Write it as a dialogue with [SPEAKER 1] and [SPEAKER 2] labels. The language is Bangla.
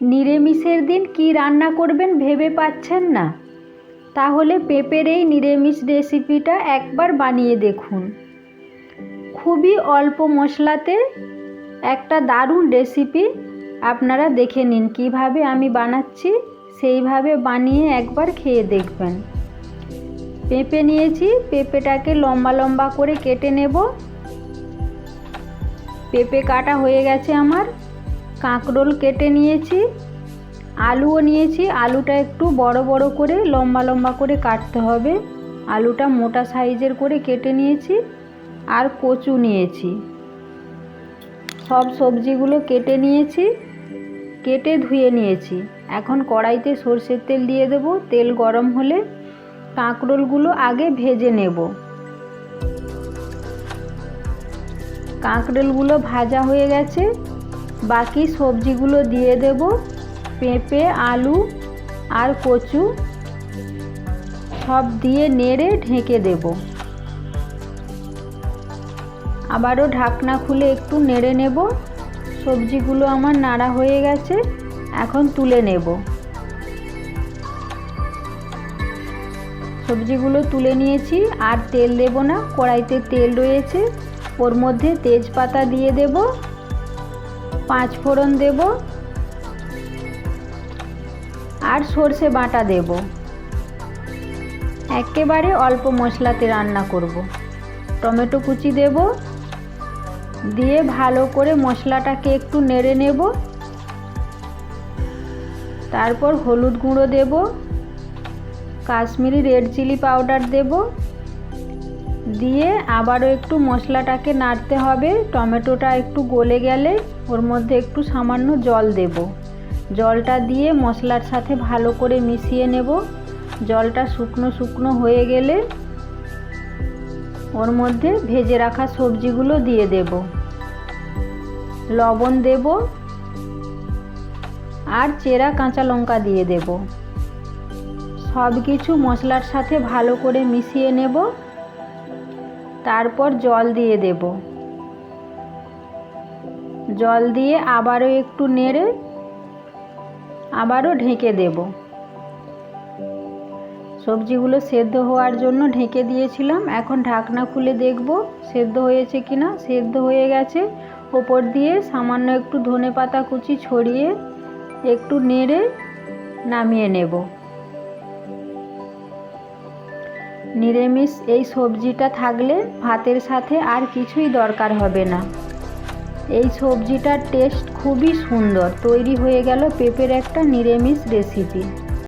[SPEAKER 1] নিরামিষের দিন কি রান্না করবেন ভেবে পাচ্ছেন না? তাহলে পেঁপের এই নিরামিষ রেসিপিটা একবার বানিয়ে দেখুন। খুবই অল্প মশলাতে একটা দারুণ রেসিপি আপনারা দেখে নিন, কীভাবে আমি বানাচ্ছি, সেইভাবে বানিয়ে একবার খেয়ে দেখবেন। পেঁপে নিয়েছি, পেঁপেটাকে লম্বা লম্বা করে কেটে নেব। পেঁপে কাটা হয়ে গেছে আমার। কাঁকরোল কেটে নিয়েছি, আলুও নিয়েছি। আলুটা একটু বড় বড় করে লম্বা লম্বা করে কাটতে হবে। আলুটা মোটা সাইজের করে কেটে নিয়েছি আর কচু নিয়েছি। সব সবজিগুলো কেটে নিয়েছি, কেটে ধুয়ে নিয়েছি। এখন কড়াইতে সর্ষের তেল দিয়ে দেব। তেল গরম হলে কাঁকরোলগুলো আগে ভেজে নেব। কাঁকরোলগুলো ভাজা হয়ে গেছে। বাকি সবজিগুলো দিয়ে দেব, পেঁপে, আলু আর কচু। সব দিয়ে নেড়ে ঢেকে দেব। আবারও ঢাকনা খুলে একটু নেড়ে নেব। সবজিগুলো আমার নাড়া হয়ে গেছে, এখন তুলে নেব। সবজিগুলো তুলে নিয়েছি, আর তেল দেব না, কড়াইতে তেল রয়েছে। ওর মধ্যে তেজপাতা দিয়ে দেব। পাঁচ ফোড়ন দেব। আর সর্ষে বাটা দেব। একেবারে অল্প মশলাতে রান্না করব। টমেটো কুচি দেব। দিয়ে ভালো করে মশলাটাকে একটু নেড়ে নেব। তারপর হলুদ গুঁড়ো দেব। কাশ্মীরি রেড চিলি পাউডার দেব। দিয়ে আবারও একটু মশলাটাকে নাড়তে হবে। টমেটোটা একটু গলে গেলে ওর মধ্যে একটু সামান্য জল দেব। জলটা দিয়ে মশলার সাথে ভালো করে মিশিয়ে নেব। জলটা শুকনো শুকনো হয়ে গেলে ওর মধ্যে ভেজে রাখা সবজিগুলো দিয়ে দেব। লবণ দেব আর চেরা কাঁচা লঙ্কা দিয়ে দেব। সব কিছু মশলার সাথে ভালো করে মিশিয়ে নেব। তারপর জল দিয়ে দেব। জল দিয়ে আবারও একটু নেড়ে আবারও ঢেকে দেব। সবজিগুলো সেদ্ধ হওয়ার জন্য ঢেকে দিয়েছিলাম। এখন ঢাকনা খুলে দেখব সেদ্ধ হয়েছে কিনা। সেদ্ধ হয়ে গেছে। ওপর দিয়ে সামান্য একটু ধনে পাতা কুচি ছড়িয়ে একটু নেড়ে নামিয়ে নেব। নিরামিষ এই সবজিটা থাকলে ভাতের সাথে আর কিছুই দরকার হবে না। এই সবজিটার টেস্ট খুবই সুন্দর, তৈরি হয়ে গেল পেঁপের একটা নিরামিষ রেসিপি